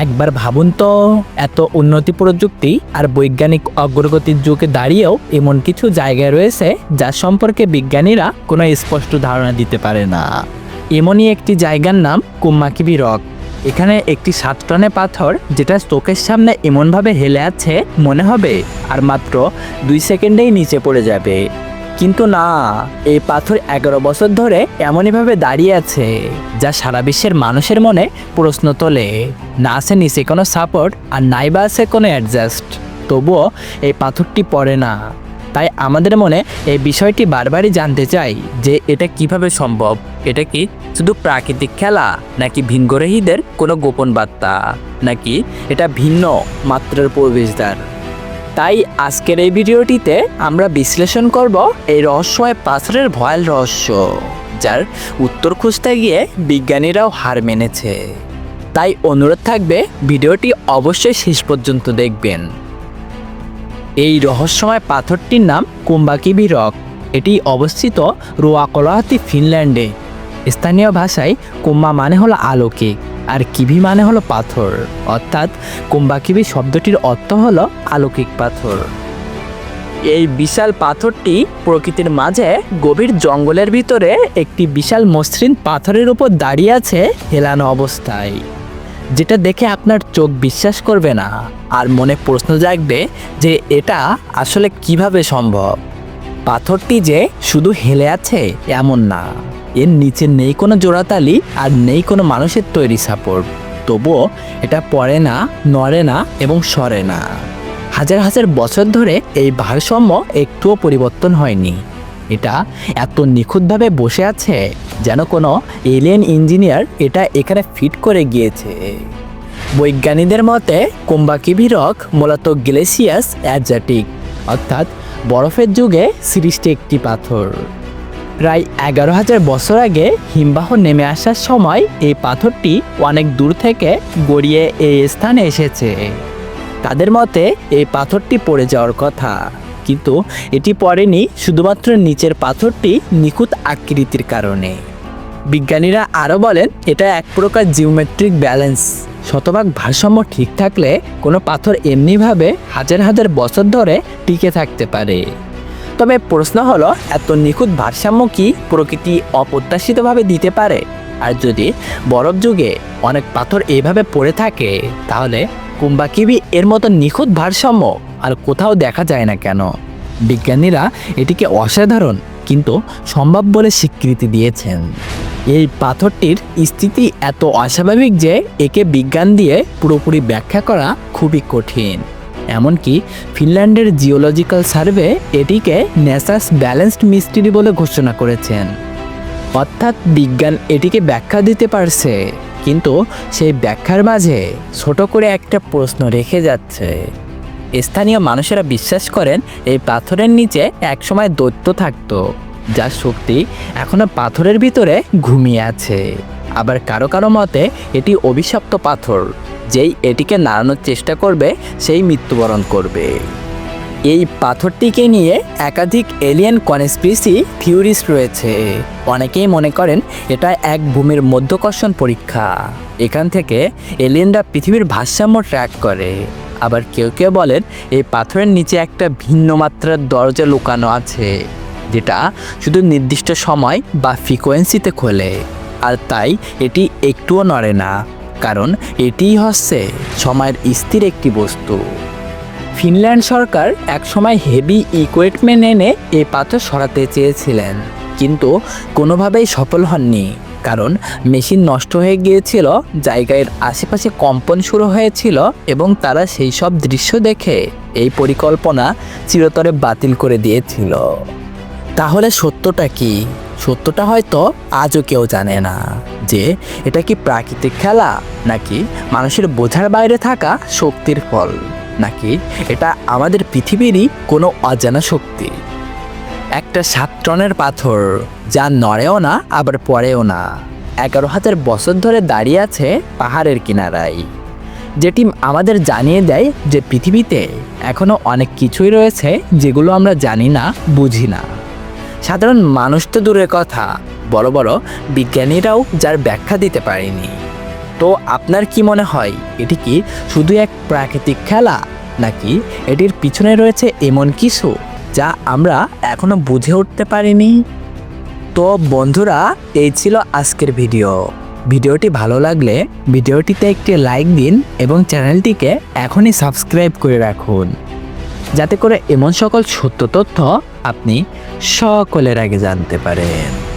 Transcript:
একবার ভাবুন তো, এত উন্নতি প্রযুক্তি আর বৈজ্ঞানিক অগ্রগতির যুগে দাঁড়িয়েও এমন কিছু জায়গায় রয়েছে যার সম্পর্কে বিজ্ঞানীরা কোনো স্পষ্ট ধারণা দিতে পারে না। এমনই একটি জায়গার নাম কুম্মাকিবি রক এখানে একটি সাত টনে পাথর যেটা চোখের সামনে এমনভাবে হেলে আছে মনে হবে, আর মাত্র দুই সেকেন্ডেই নিচে পড়ে যাবে। কিন্তু না, এই পাথর এগারো বছর ধরে এমনইভাবে দাঁড়িয়ে আছে, যা সারা বিশ্বের মানুষের মনে প্রশ্ন তোলে। না আছে নিচে কোনো সাপোর্ট আর নাই বা আছে কোনো অ্যাডজাস্ট তবুও এই পাথরটি পড়ে না। তাই আমাদের মনে এই বিষয়টি বারবারই জানতে চাই যে এটা কীভাবে সম্ভব? এটা কি শুধু প্রাকৃতিক খেলা, নাকি ভিনগ্রহীদের কোনো গোপন বার্তা? নাকি এটা ভিন্ন মাত্রার প্রবেশদ্বার? তাই আজকের এই ভিডিওটিতে আমরা বিশ্লেষণ করব এই রহস্যময় পাথরের ভয়াল রহস্য, যার উত্তর খুঁজতে গিয়ে বিজ্ঞানীরাও হার মেনেছে। তাই অনুরোধ থাকবে, ভিডিওটি অবশ্যই শেষ পর্যন্ত দেখবেন। এই রহস্যময় পাথরটির নাম কুম্বাকিবি রক। এটি অবস্থিত রোয়াকলাহাতি ফিনল্যান্ডে। স্থানীয় ভাষায় কুম্বা মানে হলো আলোকিক আর কিভি মানে হলো পাথর, অর্থাৎ কুম্বাকিবি শব্দটির অর্থ হলো আলৌকিক পাথর। এই বিশাল পাথরটি প্রকৃতির মাঝে গভীর জঙ্গলের ভিতরে একটি বিশাল মসৃণ পাথরের উপর দাঁড়িয়ে আছে হেলানো অবস্থায়। যেটা দেখে আপনার চোখ বিশ্বাস করবে না, আর মনে প্রশ্ন জাগবে যে এটা আসলে কীভাবে সম্ভব? পাথরটি যে শুধু হেলে আছে এমন না। এর নিচে নেই কোনো জোড়াতালি আর নেই কোনো মানুষের তৈরি সাপোর্ট। তবুও এটা পড়ে না, নড়ে না এবং সরে না। হাজার হাজার বছর ধরে এই ভারসাম্য একটুও পরিবর্তন হয়নি। এটা এত নিখুঁতভাবে বসে আছে যেন কোনো এলিয়েন ইঞ্জিনিয়ার এটা এখানে ফিট করে গিয়েছে। বৈজ্ঞানিকদের মতে কুম্বাকিভি রক মূলত গ্লেসিয়াস অ্যাজাটিক, অর্থাৎ বরফের যুগে সৃষ্টি একটি পাথর। প্রায় এগারো হাজার বছর আগে হিমবাহ নেমে আসার সময় এই পাথরটি অনেক দূর থেকে গড়িয়ে এই স্থানে এসেছে। তাদের মতে এই পাথরটি পড়ে যাওয়ার কথা, কিন্তু এটি পড়েনি শুধুমাত্র নিচের পাথরটি নিখুঁত আকৃতির কারণে। বিজ্ঞানীরা আরও বলেন, এটা এক প্রকার জিওমেট্রিক ব্যালেন্স, শতভাগ ভারসাম্য ঠিক থাকলে কোনো পাথর এমনিভাবে হাজার হাজার বছর ধরে টিকে থাকতে পারে। তবে প্রশ্ন হলো, এত নিখুঁত ভারসাম্য কি প্রকৃতি অপ্রত্যাশিতভাবে দিতে পারে? আর যদি বরফ যুগে অনেক পাথর এইভাবে পড়ে থাকে, তাহলে কুম্বাকিবি এর মতো নিখুঁত ভারসাম্য আর কোথাও দেখা যায় না কেন? বিজ্ঞানীরা এটিকে অসাধারণ কিন্তু সম্ভব বলে স্বীকৃতি দিয়েছেন। এই পাথরটির স্থিতি এত অস্বাভাবিক যে একে বিজ্ঞান দিয়ে পুরোপুরি ব্যাখ্যা করা খুবই কঠিন। এমনকি ফিনল্যান্ডের জিওলজিক্যাল সার্ভে এটিকে ন্যাসাস ব্যালেন্সড মিস্ট্রি বলে ঘোষণা করেছেন। অর্থাৎ বিজ্ঞান এটিকে ব্যাখ্যা দিতে পারছে, কিন্তু সেই ব্যাখ্যার মাঝে ছোট করে একটা প্রশ্ন রেখে যাচ্ছে। স্থানীয় মানুষেরা বিশ্বাস করেন এই পাথরের নিচে একসময় দৈত্য থাকতো যার শক্তি এখনও পাথরের ভিতরে ঘুমিয়ে আছে। আবার কারও কারও মতে এটি অভিশপ্ত পাথর। যেই এটিকে নাড়ানোর চেষ্টা করবে, সেই মৃত্যুবরণ করবে। এই পাথরটিকে নিয়ে একাধিক এলিয়েন কনস্পিসি থিওরিস্ট রয়েছে। অনেকেই মনে করেন এটা এক ভূমির মধ্যকর্ষণ পরীক্ষা। এখান থেকে এলিয়েনরা পৃথিবীর ভারসাম্য ট্র্যাক করে। আবার কেউ কেউ বলেন এই পাথরের নিচে একটা ভিন্ন মাত্রার দরজা লুকানো আছে, যেটা শুধু নির্দিষ্ট সময় বা ফ্রিকোয়েন্সিতে খোলে। আর তাই এটি একটুও নড়ে না। কারণ এটিই হচ্ছে সময়ের স্থির একটি বস্তু। ফিনল্যান্ড সরকার একসময় হেভি ইকুইপমেন্ট এনে এ পাথর সরাতে চেয়েছিলেন, কিন্তু কোনোভাবেই সফল হননি, কারণ মেশিন নষ্ট হয়ে গিয়েছিল জায়গার আশেপাশে কম্পন শুরু হয়েছিল এবং তারা সেই সব দৃশ্য দেখে এই পরিকল্পনা চিরতরে বাতিল করে দিয়েছিল। তাহলে সত্যটা কি? সত্যটা হয়তো আজও কেউ জানে না। যে এটা কি প্রাকৃতিক খেলা, নাকি মানুষের বোঝার বাইরে থাকা শক্তির ফল, নাকি এটা আমাদের পৃথিবীরই কোনো অজানা শক্তি? একটা সাত টনের পাথর, যা নড়েও না, আবার পড়েও না। এগারো হাজার বছর ধরে দাঁড়িয়ে আছে পাহাড়ের কিনারায়। যেটি আমাদের জানিয়ে দেয় যে পৃথিবীতে এখনও অনেক কিছুই রয়েছে যেগুলো আমরা জানি না, বুঝি না। সাধারণ মানুষ তো দূরের কথা। বড় বড় বিজ্ঞানীরাও যার ব্যাখ্যা দিতে পারেনি। তো আপনার কি মনে হয়, এটি কি শুধু এক প্রাকৃতিক খেলা, নাকি এটির পিছনে রয়েছে এমন কিছু যা আমরা এখনও বুঝে উঠতে পারিনি? তো বন্ধুরা, এই ছিল আজকের ভিডিও। ভিডিওটি ভালো লাগলে ভিডিওটিতে একটি লাইক দিন এবং চ্যানেলটিকে এখনই সাবস্ক্রাইব করে রাখুন। যাতে করে এমন সকল সত্য তথ্য আপনি সকলের আগে জানতে পারেন।